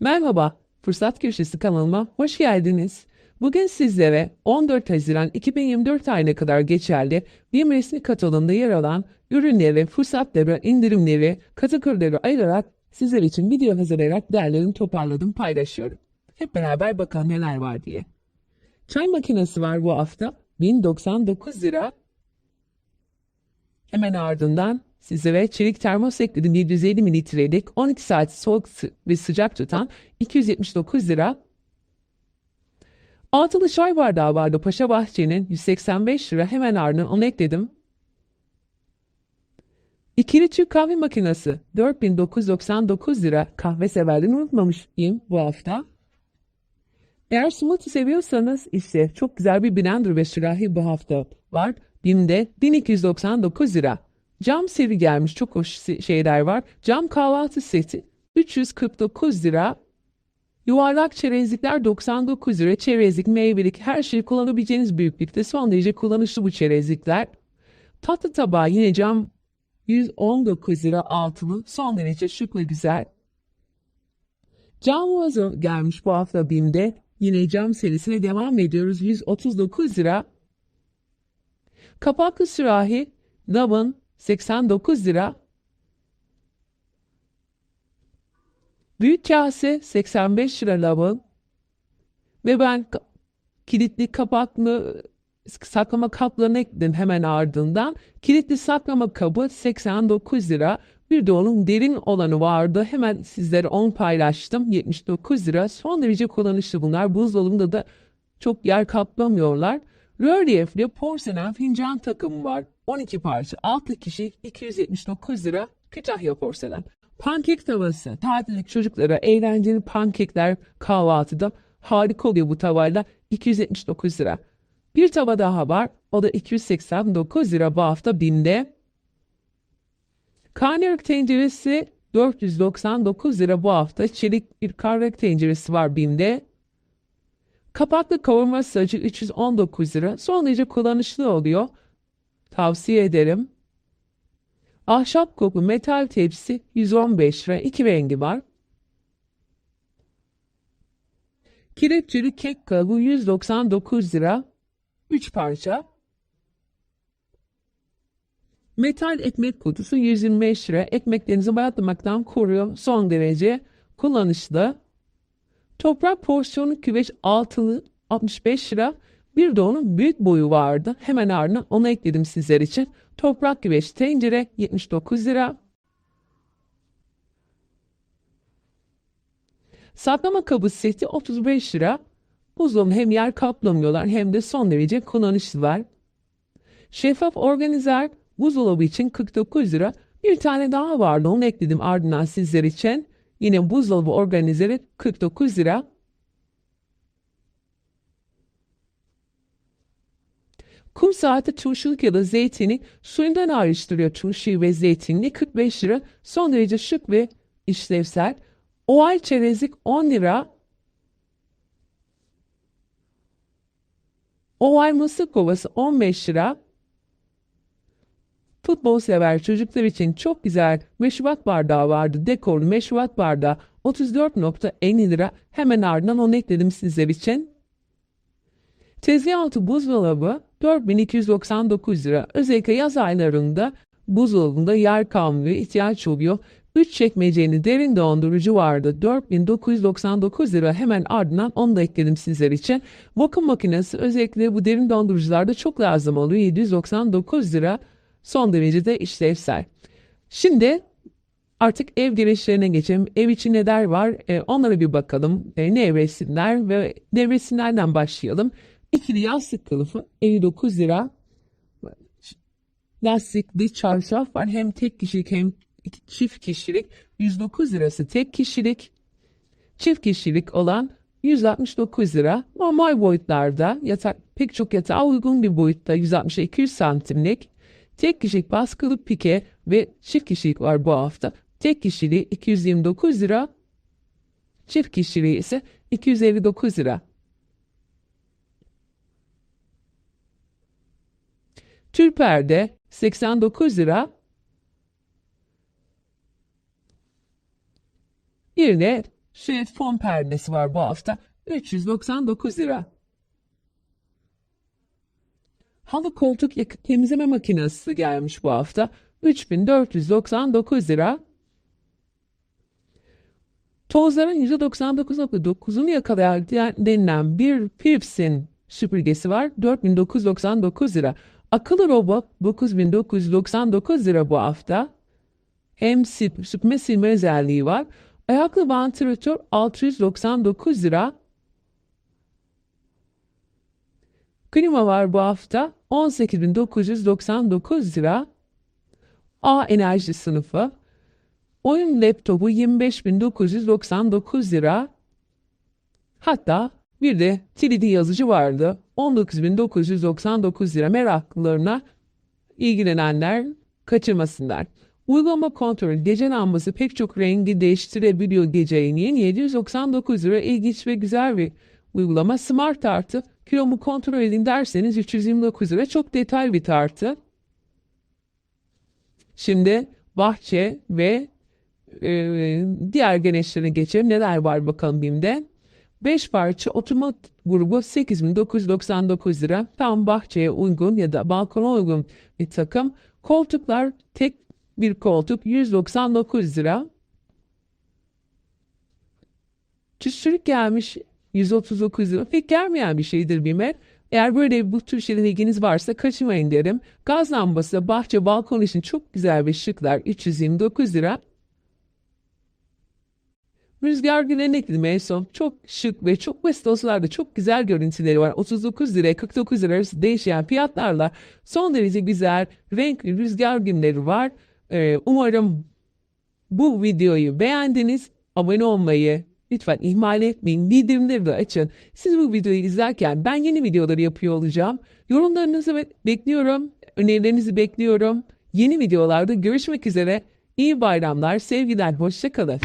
Merhaba, Fırsat Köşesi kanalıma hoş geldiniz. Bugün sizlere 14 Haziran 2024 ayına kadar geçerli bir resmi katalogunda yer alan ürünleri, fırsatları, indirimleri, kategorileri ayırarak sizler için video hazırlayarak değerlerimi toparladım, paylaşıyorum. Hep beraber bakalım neler var diye. Çay makinesi var bu hafta. 1099 lira. Hemen ardından sizlere çelik termos ekledim 750 mililitrelik 12 saat soğuk ve sıcak tutan 279 lira. Altılı çay bardağı vardı Paşa Bahçe'nin 185 lira hemen ardından onu ekledim. İkili Türk kahve makinesi 4999 lira kahve severden unutmamışım bu hafta. Eğer smoothie seviyorsanız ise çok güzel bir blender ve sürahi bu hafta var. BİM'de 1299 lira. Cam seri gelmiş çok hoş şeyler var. Cam kahvaltı seti 349 lira. Yuvarlak çerezlikler 99 lira. Çerezlik, meyvelik her şeyi kullanabileceğiniz büyüklükte son derece kullanışlı bu çerezlikler. Tatlı tabağı yine cam 119 lira altılı son derece şık ve güzel. Cam vazo gelmiş bu hafta BİM'de. Yine cam serisine devam ediyoruz. 139 lira. Kapaklı sürahi Lavın 89 lira. Büyük kase 85 lira lavın. Ve ben kilitli kapaklı saklama kaplarını ekledim hemen ardından. Kilitli saklama kabı 89 lira. Bir de onun derin olanı vardı. Hemen sizlere onu paylaştım. 79 lira. Son derece kullanışlı bunlar. Buzdolabında da çok yer kaplamıyorlar. Rölyefli porselen fincan takımı var. 12 parça. 6 kişi 279 lira. Kütahya porselen. Pankek tavası. Tatillik çocuklara eğlenceli pankekler kahvaltıda harika oluyor bu tavayla. 279 lira. Bir tava daha var. O da 289 lira bu hafta BİM'de. Karnıyarık tenceresi 499 lira bu hafta. Çelik bir karnıyarık tenceresi var BİM'de. Kapaklı kavurma sacı 319 lira. Son derece kullanışlı oluyor. Tavsiye ederim. Ahşap koplu metal tepsi 115 lira. İki rengi var. Kelepçeli kek kalıbı 199 lira. 3 parça. Metal ekmek kutusu 125 lira. Ekmeklerinizi bayatlamaktan koruyor. Son derece kullanışlı. Toprak porsiyonu küveç altılı 65 lira. Bir de onun büyük boyu vardı. Hemen ardına onu ekledim sizler için. Toprak güveç tencere 79 lira. Saklama kabı seti 35 lira. Buzdolabını hem yer kaplamıyorlar hem de son derece kullanışlılar. Şeffaf organizer buzdolabı için 49 lira. Bir tane daha vardı onu ekledim ardından sizler için. Yine buzdolabı organizeri 49 lira. Kum saati turşuluk ya da zeytini suyundan ayrıştırıyor turşuyu ve zeytinini 45 lira. Son derece şık ve işlevsel. Oval çerezlik 10 lira. Oval mısır kovası 15 lira. Futbol sever çocuklar için çok güzel meşrubat bardağı vardı. Dekorlu meşrubat bardağı 34.50 lira. Hemen ardından onu ekledim sizler için. Tezgah altı buzdolabı 4299 lira. Özellikle yaz aylarında buzdolabında yer kalmıyor, ihtiyaç oluyor. 3 çekmeceli derin dondurucu vardı. 4999 lira hemen ardından onu da ekledim sizler için. Vakum makinesi özellikle bu derin dondurucularda çok lazım oluyor. 799 lira son derece de işlevsel. Şimdi Artık ev girişlerine geçelim. Ev için neler var? E, onlara bir bakalım. E, nevresimler ve nevresimlerden başlayalım. İkili yastık kılıfı 59 lira. Lastikli çarşaf var. Hem tek kişilik hem çift kişilik. 109 lirası tek kişilik. Çift kişilik olan 169 lira. Normal boyutlarda yatak pek çok yatağa uygun bir boyutta 160-200 santimlik. Tek kişilik baskılı pike ve çift kişilik var bu hafta. Tek kişiliği 229 lira. Çift kişiliği ise 259 lira. Tül perde 89 lira. De Süet fon perdesi var bu hafta. 399 lira. Halı koltuk yakıt temizleme makinesi gelmiş bu hafta. 3499 lira. Tozların %99.9'unu yakalayan denilen bir Philips'in süpürgesi var. 4999 lira. Akıllı robot 9999 lira bu hafta. Hem süpme silme özelliği var. Ayaklı vantilatör 699 lira. Klima var bu hafta 18.999 lira. A enerji sınıfı. Oyun laptopu 25.999 lira. Hatta bir de 3D yazıcı vardı. 19.999 lira meraklılarına ilgilenenler kaçırmasınlar. Uygulama kontrol gece lambası pek çok rengi değiştirebiliyor geceliğin 799 lira ilginç ve güzel bir uygulama. Smart tartı kilomu kontrol edin derseniz 329 lira çok detaylı bir tartı. Şimdi bahçe ve e, diğer gençlere geçelim. Neler var bakalım BİM'de. 5 parça oturma grubu 8999 lira. Tam bahçeye uygun ya da balkona uygun bir takım. Koltuklar tek bir koltuk 199 lira. Çüstürük gelmiş 139 lira. Pek gelmeyen bir şeydir BİM'e. Eğer böyle bu tür şeylerle ilginiz varsa kaçırmayın derim. Gaz lambası bahçe balkon için çok güzel bir şıklar 329 lira. Rüzgar gülen ekledim. Çok şık ve çok basit dosyalarda çok güzel görüntüleri var. 39 lira 49 lira arası değişen fiyatlarla son derece güzel renkli rüzgar günleri var. Ee, umarım bu videoyu beğendiniz. Abone olmayı lütfen ihmal etmeyin. Bildirimleri de açın. Siz bu videoyu izlerken ben yeni videoları yapıyor olacağım. Yorumlarınızı bekliyorum. Önerilerinizi bekliyorum. Yeni videolarda görüşmek üzere. İyi bayramlar, sevgiler, hoşçakalın.